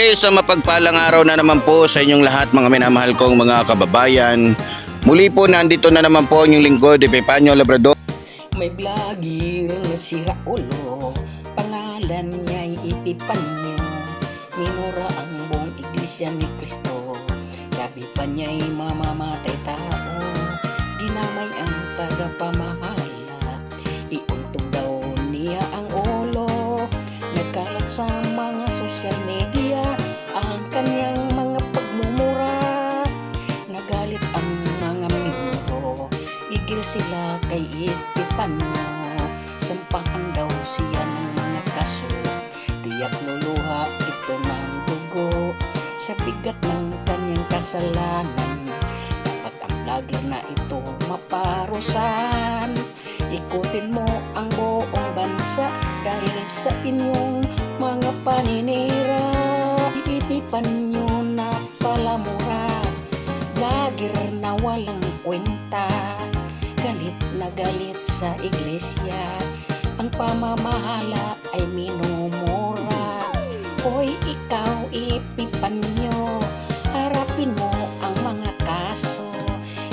Eh, sa mapagpalang araw na naman po sa inyong lahat mga minamahal kong mga kababayan. Muli po nandito na naman po inyong lingkod, Epipanyo Labrador. May vlogger si Raulo Pangalan niya'y Ipipanyo Minura ang buong iglesia ni Kristo Sabi pa niya'y mamamatay tao Dinamay ang tagapamahala Igil sila kay Epipanyo Sampahan daw siya ng mga kaso. Tiyak luluha ito ng dugo Sa bigat ng kanyang kasalanan. Dapat ang vlogger na ito maparusan Ikutin mo ang buong bansa Dahil sa inyong mga paninira. Ipipanyo na palamura. Vlogger na walang kwenta Galit na galit sa iglesia. Ang pamamahala ay minumura. Hoy ikaw ipipanyo Harapin mo ang mga kaso.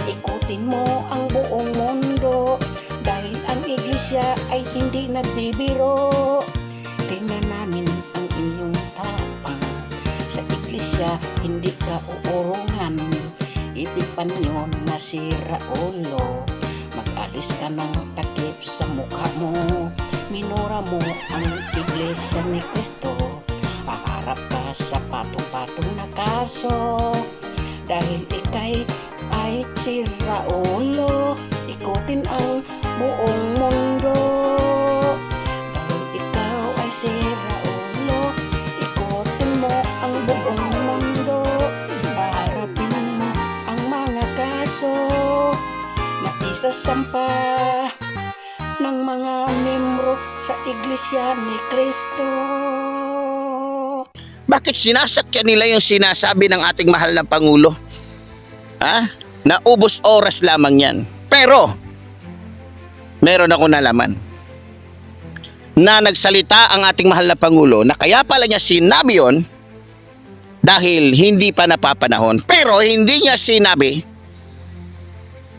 Ikutin mo ang buong mundo. Dahil ang iglesia ay hindi nagbibiro. Tingnan namin ang iyong tapang Sa iglesia hindi ka uurungan. Ipipanyo na si Raulo Mag-alis ka ng takip sa mukha mo. Minura mo ang iglesia ni Kristo Paharap ka sa patong-patong na kaso. Dahil ikay ay si Raulo Ikutin ang buong mundo Na isasampa ng mga membro sa Iglesia ni Kristo. Bakit sinasakyan nila yung sinasabi ng ating mahal na Pangulo? Ha? Naubos oras lamang yan. Pero, meron ako nalaman na nagsalita ang ating mahal na Pangulo na kaya pala niya sinabi yon dahil hindi pa napapanahon. Pero hindi niya sinabi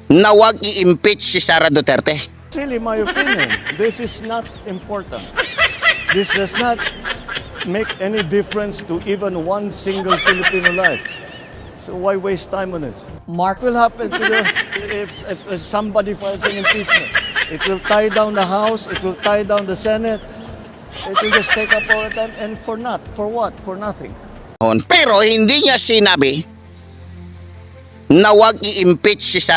na wag i-impeach si Sara Duterte. Really my opinion. This is not important. This does not make any difference to even one single Filipino life. So why waste time on this? Mark What will happen to the if, if, if somebody files an impeachment? It will tie down the House. It will tie down the Senate. It will just take up our time and for not for what? For nothing. Pero hindi niya sinabi na wag i-impeach si Sara